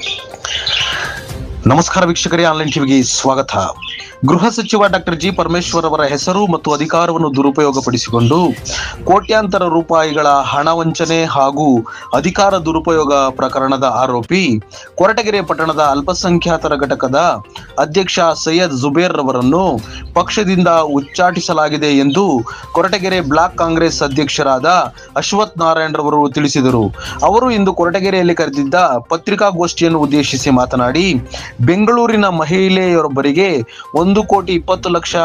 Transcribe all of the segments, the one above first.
うん。ನಮಸ್ಕಾರ ವೀಕ್ಷಕರೇ, ಆನ್ಲೈನ್ ಟಿವಿಗೆ ಸ್ವಾಗತ. ಗೃಹ ಸಚಿವ ಡಾಕ್ಟರ್ ಜಿ ಪರಮೇಶ್ವರ್ ಅವರ ಹೆಸರು ಮತ್ತು ಅಧಿಕಾರವನ್ನು ದುರುಪಯೋಗಪಡಿಸಿಕೊಂಡು ಕೋಟ್ಯಾಂತರ ರೂಪಾಯಿಗಳ ಹಣ ವಂಚನೆ ಹಾಗೂ ಅಧಿಕಾರ ದುರುಪಯೋಗ ಪ್ರಕರಣದ ಆರೋಪಿ ಕೊರಟಗೆರೆ ಪಟ್ಟಣದ ಅಲ್ಪಸಂಖ್ಯಾತರ ಘಟಕದ ಅಧ್ಯಕ್ಷ ಸೈಯದ್ ಜುಬೇರ್ ಅವರನ್ನು ಪಕ್ಷದಿಂದ ಉಚ್ಚಾಟಿಸಲಾಗಿದೆ ಎಂದು ಕೊರಟಗೆರೆ ಬ್ಲಾಕ್ ಕಾಂಗ್ರೆಸ್ ಅಧ್ಯಕ್ಷರಾದ ಅಶ್ವಥ್ ನಾರಾಯಣ್ ರವರು ತಿಳಿಸಿದರು. ಅವರು ಇಂದು ಕೊರಟಗೆರೆಯಲ್ಲಿ ಕರೆದಿದ್ದ ಪತ್ರಿಕಾಗೋಷ್ಠಿಯನ್ನು ಉದ್ದೇಶಿಸಿ ಮಾತನಾಡಿ ಬೆಂಗಳೂರಿನ ಮಹಿಳೆಯೊಬ್ಬರಿಗೆ ಒಂದು ಕೋಟಿ ಇಪ್ಪತ್ತು ಲಕ್ಷ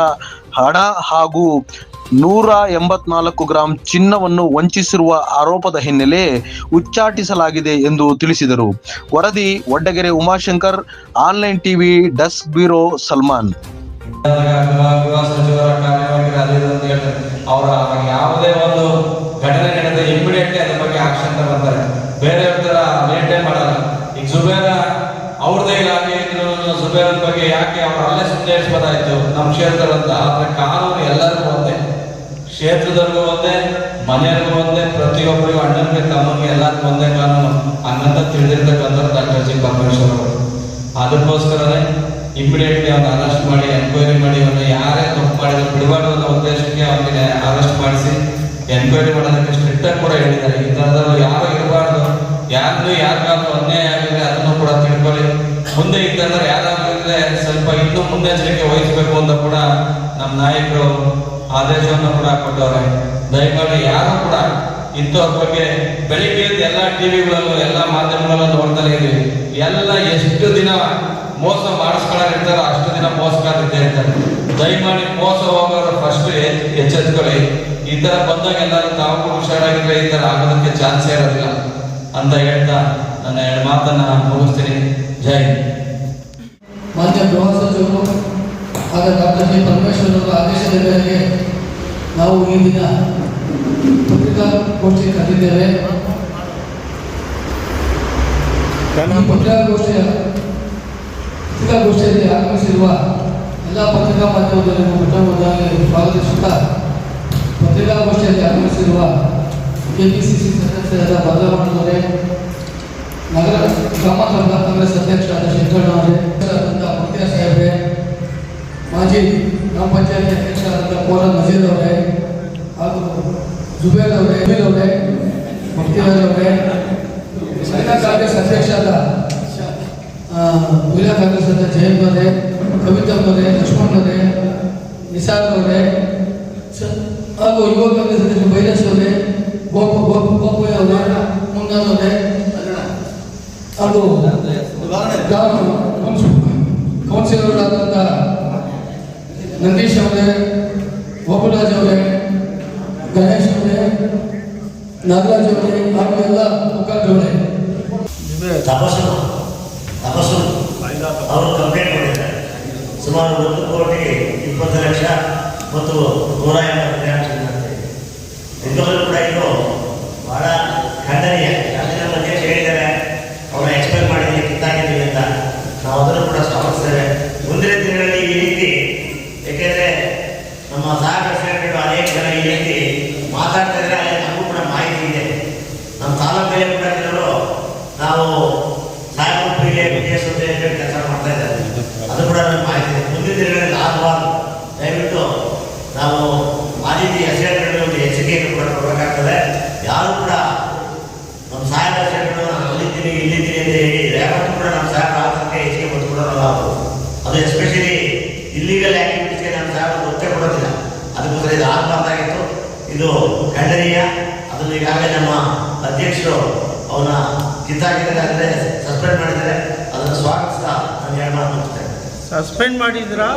ಹಣ ಹಾಗೂ ನೂರ ಎಂಬತ್ನಾಲ್ಕು ಗ್ರಾಂ ಚಿನ್ನವನ್ನು ವಂಚಿಸಿರುವ ಆರೋಪದ ಹಿನ್ನೆಲೆ ಉಚ್ಚಾಟಿಸಲಾಗಿದೆ ಎಂದು ತಿಳಿಸಿದರು. ವರದಿ Oddagere Umashankar, online TV, desk bureau Salman. ಅವರ ಯಾವುದೇ ಒಂದು ಘಟನೆ ನಡೆದ ಇಮಿಡಿಯೇಟ್ಲಿ ಅದರ ಬಗ್ಗೆ ಆಕ್ಷನ್ ತಗೊಂತಾರೆ ಬೇರೆ ಇದ್ರು ಬಗ್ಗೆ ಯಾಕೆ ಅವ್ರು ಅಲ್ಲೇ ಸಂದೇಶ ಇರಿಸ್ಬೋದಾಯ್ತು ನಮ್ಮ ಕ್ಷೇತ್ರ ಅಂತ ಆದ್ರೆ ಕಾನೂನು ಎಲ್ಲರಿಗೂ ಒಂದೇ. ಕ್ಷೇತ್ರದವ್ರಿಗೂ ಒಂದೇ, ಮನೆಯವ್ರಿಗೂ ಒಂದೇ, ಪ್ರತಿಯೊಬ್ಬರಿಗೂ ಅಣ್ಣನಿಗೆ ತಮ್ಮನಿಗೆ ಎಲ್ಲರಿಗೂ ಒಂದೇ ಕಾನೂನು. ಹಂಗಂತ ತಿಳಿದಿರ್ತಕ್ಕಂಥ ಡಾಕ್ಟರ್ ಜಿ. ಪರಮೇಶ್ವರ್ ಅವರು. ಅದಕ್ಕೋಸ್ಕರನೇ ಇಮಿಡಿಯೇಟ್ಲಿ ಅವ್ನ ಅರೆಸ್ಟ್ ಮಾಡಿ ಎನ್ಕ್ವೈರಿ ಮಾಡಿ ಅವನ್ನ ಯಾರೇ ತಪ್ಪು ಮಾಡಿದ್ರು ಬಿಡಬಾರ್ದು ಅನ್ನೋ ಉದ್ದೇಶಕ್ಕೆ ಅವನಿಗೆ ಅರೆಸ್ಟ್ ಮಾಡಿಸಿ ಎನ್ಕ್ವೈರಿ ಮಾಡೋದಕ್ಕೆ ಸ್ಟ್ರಿಕ್ಟ್ ಆಗಿ ಕೂಡ ಹೇಳಿದ್ದಾರೆ. ಈ ಥರದಲ್ಲೂ ಯಾರು ಇರಬಾರ್ದು. ಯಾರು ಯಾರಿಗಾದ್ರೂ ಅನ್ಯಾಯ ಆಗಿದೆ ಅದನ್ನು ಕೂಡ ತಿಳ್ಕೊಳ್ಳಿ. ಮುಂದೆ ಮುನ್ನೆಚ್ಚರಿಕೆ ವಹಿಸಬೇಕು ಅಂತ ಕೂಡ ನಮ್ಮ ನಾಯಕರು ಆದೇಶವನ್ನು ಕೂಡ ಕೊಟ್ಟವ್ರೆ. ದಯಮಾಡಿ ಯಾರು ಕೂಡ ಇಂಥವ್ರ ಬಗ್ಗೆ ಬೆಳಿಗ್ಗೆ ಎಲ್ಲ ಟಿವಿಗಳಲ್ಲೂ, ಎಲ್ಲ ಮಾಧ್ಯಮಗಳಲ್ಲೂ ನೋಡ್ತಾನೆ ಇದೀವಿ ಎಲ್ಲ ಎಷ್ಟು ದಿನ ಮೋಸ ಮಾಡಿಸ್ಕೊಳ್ಳೋರಿರ್ತಾರೋ ಅಷ್ಟು ದಿನ ಮೋಸಗಾರಿದ್ದೇ ಇರ್ತಾರೆ ದಯಮಾಡಿ ಮೋಸ ಹೋಗೋರು ಫಸ್ಟ್ ಎಚ್ಚೆತ್ಕೊಳ್ಳಿ. ಈ ತರ ಬಂದಾಗ ಎಲ್ಲರೂ ತಾವು ಹುಷಾರಾಗಿದ್ರೆ ಈ ತರ ಆಗೋದಕ್ಕೆ ಚಾನ್ಸ್ ಇರೋದಿಲ್ಲ ಅಂತ ಹೇಳ್ತಾ ನನ್ನ ಎರಡು ಮಾತನ್ನ ಮುಗಿಸ್ತೀನಿ. ಜೈ. ಮಾನ್ಯ ಗೃಹ ಸಚಿವರು ಆದ ಡಾಕ್ಟರ್ ಜಿ ಪರಮೇಶ್ವರ್ ಅವರ ಆದೇಶದ ಮೇರೆಗೆ ನಾವು ಈ ದಿನ ಪತ್ರಿಕಾಗೋಷ್ಠಿ ಕರೆದಿದ್ದೇವೆ ಈ ಪತ್ರಿಕಾಗೋಷ್ಠಿಯ ಪತ್ರಿಕಾಗೋಷ್ಠಿಯಲ್ಲಿ ಆಗಮಿಸಿರುವ ಎಲ್ಲ ಪತ್ರಿಕಾ ಮಾಧ್ಯಮದವರಿಗೂ ಮೊದಲನೇದಾಗಿ ಸ್ವಾಗತಿಸುತ್ತಾ ಪತ್ರಿಕಾಗೋಷ್ಠಿಯಲ್ಲಿ ಆಗಮಿಸಿರುವ ಕೆಪಿಸಿಸಿ ಸದಸ್ಯರಾದ ಭದ್ರಮಣ್ಣವರೇ ನಗರ ಗ್ರಾಮಾಂತರ ಬ್ಲಾಕ್ ಕಾಂಗ್ರೆಸ್ ಅಧ್ಯಕ್ಷರಾದ ಶಂಕರಣ್ಣವರೇ ಮುಖ್ಯ ಸಾಹೇಬ್ರೆ ಮಾಜಿ ಗ್ರಾಮ ಪಂಚಾಯತ್ ಅಧ್ಯಕ್ಷರಾದ ಕೋಲ ನಜೀರ್ ಅವರೇ ಹಾಗೂ ಜುಬೇರ್ ಅವರೇ ಅಮೀರ್ ಅವರೇ ಮುಕ್ತಿರಾಜ್ ಅವರೇ ಮಹಿಳಾ ಕಾಂಗ್ರೆಸ್ ಅಧ್ಯಕ್ಷರಾದ ಮಹಿಳಾ ಕಾಂಗ್ರೆಸ್ ಅಧ್ಯಕ್ಷ ಜಯಂತ್ ಅವರೇ ಕವಿತಾ ಅವರೇ ಲಕ್ಷ್ಮಣ್ ಅವರೇ ನಿಸಾರ್ ಅವರೇ ಹಾಗೂ ಯುವ ಕಾಂಗ್ರೆಸ್ ಅಧ್ಯಕ್ಷ ಬೈರಸ್ ಅವರೇ ಗೋಪ ಗೋಪ ಗೋಪಯ್ಯ ಅವರೇ ಮುಂದಾದವರೇ ಹಾಗೂ ಕೌನ್ಸಿಲರ್ ಕೌನ್ಸಿಲರ್ಗಳಾದಂಥ ನಂದೀಶ್ ಅವರೇ ಗೋಪುರಾಜ್ ಅವರೇ ಗಣೇಶ್ ಅವರೇ ನಾಗರಾಜ್ ಅವರೇ ಹಾಗೂ ಎಲ್ಲ ಮುಖಂಡರವರೇ ತಪಸ್ಸು. ತಪಸ್ಸು. ಅವರು ಕಂಪ್ಲೇಂಟ್ ಮಾಡಿದ್ದಾರೆ. ಸುಮಾರು ಒಂದು ಕೋಟಿ ಇಪ್ಪತ್ತು ಲಕ್ಷ ಮತ್ತು ನೂರ ಎಂಬತ್ತು ಗ್ರಾಮ್ ಚಿನ್ನಂತೆ ನಿಜವಾಗ್ಲೂ ಕೂಡ ಇದು ಬಹಳ ಖಂಡನೀಯ ಯಾಕಂದ್ರೆ ನಮ್ಮ ಅಧ್ಯಕ್ಷ ಹೇಳಿದ್ದಾರೆ ಅವನ್ನ ಎಕ್ಸ್ಪೈರ್ ಮಾಡಿದ್ದೀವಿ ಕಿತ್ತಾಕಿದ್ದೀವಿ ಅಂತ ನಾವು ಅದನ್ನು ಕೂಡ ಸ್ವಾಗತಿಸ್ತೇವೆ ಮುಂದಿನ ದಿನಗಳಲ್ಲಿ ಈ ರೀತಿ ಏಕೆಂದರೆ ನಮ್ಮ ಸಹ ಪ್ರೆಸಿಡೆಂಟ್ಗಳು ಅನೇಕ ಜನ ಈ ರೀತಿ ಮಾತಾಡ್ತಾ ಇದ್ದಾರೆ ಅಲ್ಲಿ ನಮಗೂ ಕೂಡ ಮಾಹಿತಿ ಇದೆ ನಮ್ಮ ತಾಲೂಕಲ್ಲಿ ಕೂಡ ಕೆಲವರು ನಾವು ಸಾಹೇಬರು ಇಲ್ಲೇ ವಿದೇಶ ಕೆಲಸ ಮಾಡ್ತಾ ಇದ್ದಾರೆ. ಅದು ಕೂಡ ನಮಗೆ ಮಾಹಿತಿ. ಮುಂದಿನ ದಿನಗಳಲ್ಲಿ ಆಗಬಾರ್ದು ದಯವಿಟ್ಟು ನಾವು ಮಾಹಿತಿ ರೀತಿ ಹೆಸರುಗಳಲ್ಲಿ ಒಂದು ಎಚ್ಚರಿಕೆಯನ್ನು ಕೂಡ ಕೊಡಬೇಕಾಗ್ತದೆ. ಯಾರು ಕೂಡ ನಮ್ಮ ಸಾಯದ ಹೆಸರುಗಳು ನಾನು ಅಲ್ಲಿದ್ದೀನಿ, ಇಲ್ಲಿದ್ದೀನಿ ಅಂತ ಹೇಳಿ, ಯಾವತ್ತೂ ಕೂಡ ನಮ್ಮ ಸಾಹೇಬರ ಆತಂಕ ಹೆಚ್ಚಿಗೆ ಒತ್ತು ಕೊಡೋಲ್ಲ ನಾವು. ಅದು ಎಸ್ಪೆಷಲಿ ಇಲ್ಲಿಗಲ್ ಆಕ್ಟಿವಿಟೀಸ್ಗೆ ನಮ್ಮ ಸಾಹೇಬರು ಒತ್ತೆ ಕೊಡೋದಿಲ್ಲ. ಅದಕ್ಕೋಸ್ಕರ ಇದು ಆಗಬಾರ್ದಾಗಿತ್ತು. ಇದು ಖಂಡನೀಯ. ಅದನ್ನು ಈಗಾಗಲೇ ನಮ್ಮ ಅಧ್ಯಕ್ಷರು ಅವನ ಕಿತ್ತಾಕಿದ್ದಾರೆ. ಅಂದರೆ ಸಸ್ಪೆಂಡ್ ಮಾಡಿದ್ದಾರೆ. ಅದನ್ನು ಸ್ವಾಗತಿಸ್ತಾ ನಾನು ಎರಡು ಮಾತು ಮುಗಿಸ್ತೇನೆ ಸಸ್ಪೆಂಡ್ ಮಾಡಿದ್ರಾ